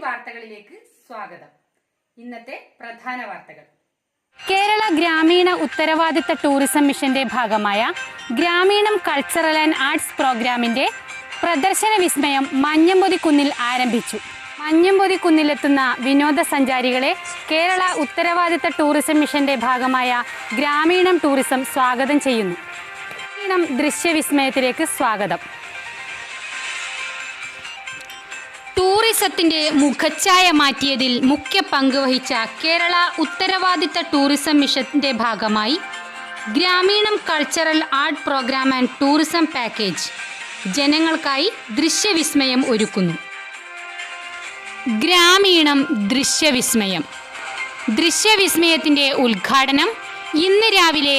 വാർത്തകളിലേക്ക് സ്വാഗതം. ഇന്നത്തെ പ്രധാന വാർത്തകൾ. കേരള ഗ്രാമീണ ഉത്തരവാദിത്ത ടൂറിസം മിഷന്റെ ഭാഗമായ ഗ്രാമീണം കൾച്ചറൽ ആൻഡ് ആർട്സ് പ്രോഗ്രാമിന്റെ പ്രദർശന വിസ്മയം മഞ്ഞമ്പൊതി കുന്നിൽ ആരംഭിച്ചു. മഞ്ഞമ്പൊതി കുന്നിലെത്തുന്ന വിനോദസഞ്ചാരികളെ കേരള ഉത്തരവാദിത്ത ടൂറിസം മിഷന്റെ ഭാഗമായ ഗ്രാമീണം ടൂറിസം സ്വാഗതം ചെയ്യുന്നു. ഗ്രാമീണം ദൃശ്യവിസ്മയത്തിലേക്ക് സ്വാഗതം. ടൂറിസത്തിന്റെ മുഖച്ഛായ മാറ്റിയതിൽ മുഖ്യ പങ്ക് വഹിച്ച കേരള ഉത്തരവാദിത്ത ടൂറിസം മിഷന്റെ ഭാഗമായി Grameenam cultural art programme and tourism package ജനങ്ങൾക്കായി ദൃശ്യവിസ്മയം ഒരുക്കുന്നു. ഗ്രാമീണം ദൃശ്യവിസ്മയം. ദൃശ്യവിസ്മയത്തിന്റെ ഉദ്ഘാടനം ഇന്ന് രാവിലെ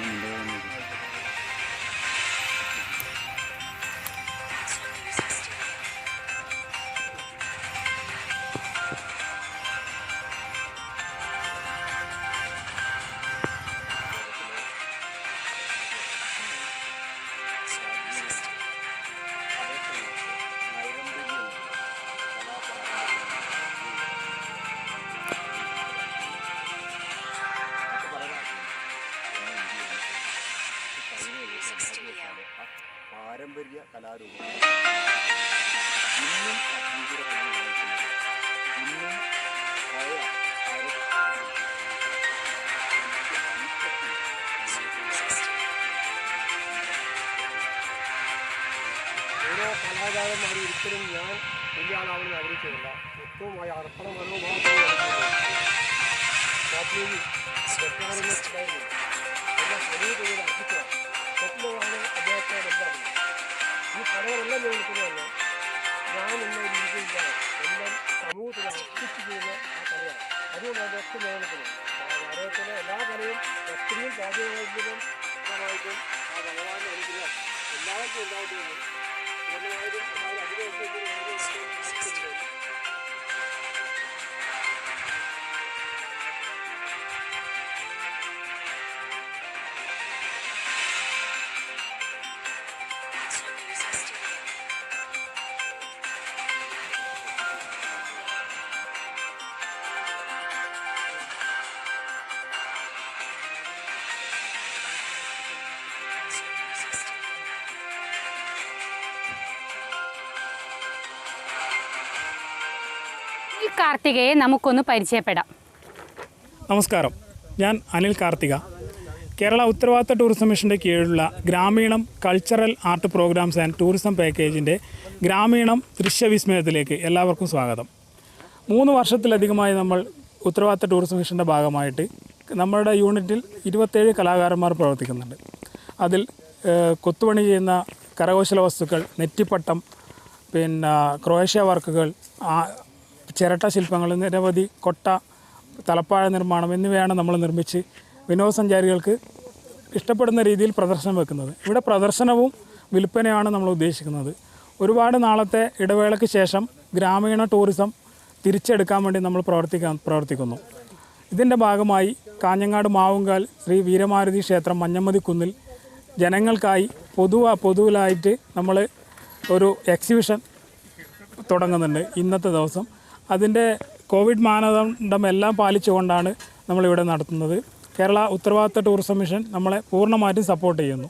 Ain't doing it. പാരമ്പര്യ കലാരൂപം ഇന്നും. ഇന്നും ഓരോ കലാകാരന്മാർ ഒരിക്കലും ഞാൻ വലിയ ആളാവണമെന്ന് ആഗ്രഹിച്ചിട്ടില്ല ഏറ്റവും ആ അർപ്പണ മനോഭാവത്തോടെ അദ്ദേഹത്തെ ബന്ധമാണ് ഈ കലകളെല്ലാം നിലനിൽക്കുന്നതല്ല ഞാൻ എന്ന രീതിയില്ല എല്ലാം സമൂഹത്തിൽ അർപ്പിച്ച് ചെയ്യുന്ന ആ കലയാണ്. അതുകൊണ്ട് അതൊക്കെ നിലനിൽക്കുന്നത് ഭാരതത്തിലെ എല്ലാ കലയും ഒത്തിരിയും പാചകമായിട്ടും ഭഗവാന്റെ അനുഗ്രഹം എല്ലാവർക്കും ഉണ്ടായിട്ടുണ്ട് കാർത്തികയെ നമുക്കൊന്ന് പരിചയപ്പെടാം. നമസ്കാരം. ഞാൻ അനിൽ കാർത്തിക. കേരള ഉത്തരവാദിത്ത ടൂറിസം മിഷന്റെ കീഴിലുള്ള Grameenam cultural art programmes and tourism പാക്കേജിന്റെ ഗ്രാമീണം ദൃശ്യവിസ്മയത്തിലേക്ക് എല്ലാവർക്കും സ്വാഗതം. മൂന്ന് വർഷത്തിലധികമായി നമ്മൾ ഉത്തരവാദിത്ത ടൂറിസം മിഷന്റെ ഭാഗമായിട്ട് നമ്മുടെ യൂണിറ്റിൽ ഇരുപത്തേഴ് കലാകാരന്മാർ പ്രവർത്തിക്കുന്നുണ്ട്. അതിൽ കൊത്തുപണി ചെയ്യുന്ന കരകൗശല വസ്തുക്കൾ നെറ്റിപ്പട്ടം പിന്നെ ക്രോയേഷ്യ വർക്കുകൾ ചിരട്ട ശില്പങ്ങൾ നിരവധി കൊട്ട തലപ്പാഴ നിർമ്മാണം എന്നിവയാണ് നമ്മൾ നിർമ്മിച്ച് വിനോദസഞ്ചാരികൾക്ക് ഇഷ്ടപ്പെടുന്ന രീതിയിൽ പ്രദർശനം വെക്കുന്നത്. ഇവിടെ പ്രദർശനവും വിൽപ്പനയാണ് നമ്മൾ ഉദ്ദേശിക്കുന്നത്. ഒരുപാട് നാളത്തെ ഇടവേളയ്ക്ക് ശേഷം ഗ്രാമീണ ടൂറിസം തിരിച്ചെടുക്കാൻ വേണ്ടി നമ്മൾ പ്രവർത്തിക്കാൻ പ്രവർത്തിക്കുന്നു. ഇതിന്റെ ഭാഗമായി കാഞ്ഞങ്ങാട് മാവുങ്കാൽ ശ്രീ വീരമാരുതി ക്ഷേത്രം മഞ്ഞമ്മതി കുന്നിൽ ജനങ്ങൾക്കായി പൊതുവ പൊതുവിലായിട്ട് നമ്മൾ ഒരു എക്സിബിഷൻ തുടങ്ങുന്നുണ്ട് ഇന്നത്തെ ദിവസം. അതിന്റെ കോവിഡ് മാനദണ്ഡം എല്ലാം പാലിച്ചുകൊണ്ടാണ് നമ്മളിവിടെ നടത്തുന്നത്. കേരള ഉത്തരവാദിത്ത ടൂറിസം മിഷൻ നമ്മളെ പൂർണമായിട്ടും സപ്പോർട്ട് ചെയ്യുന്നു.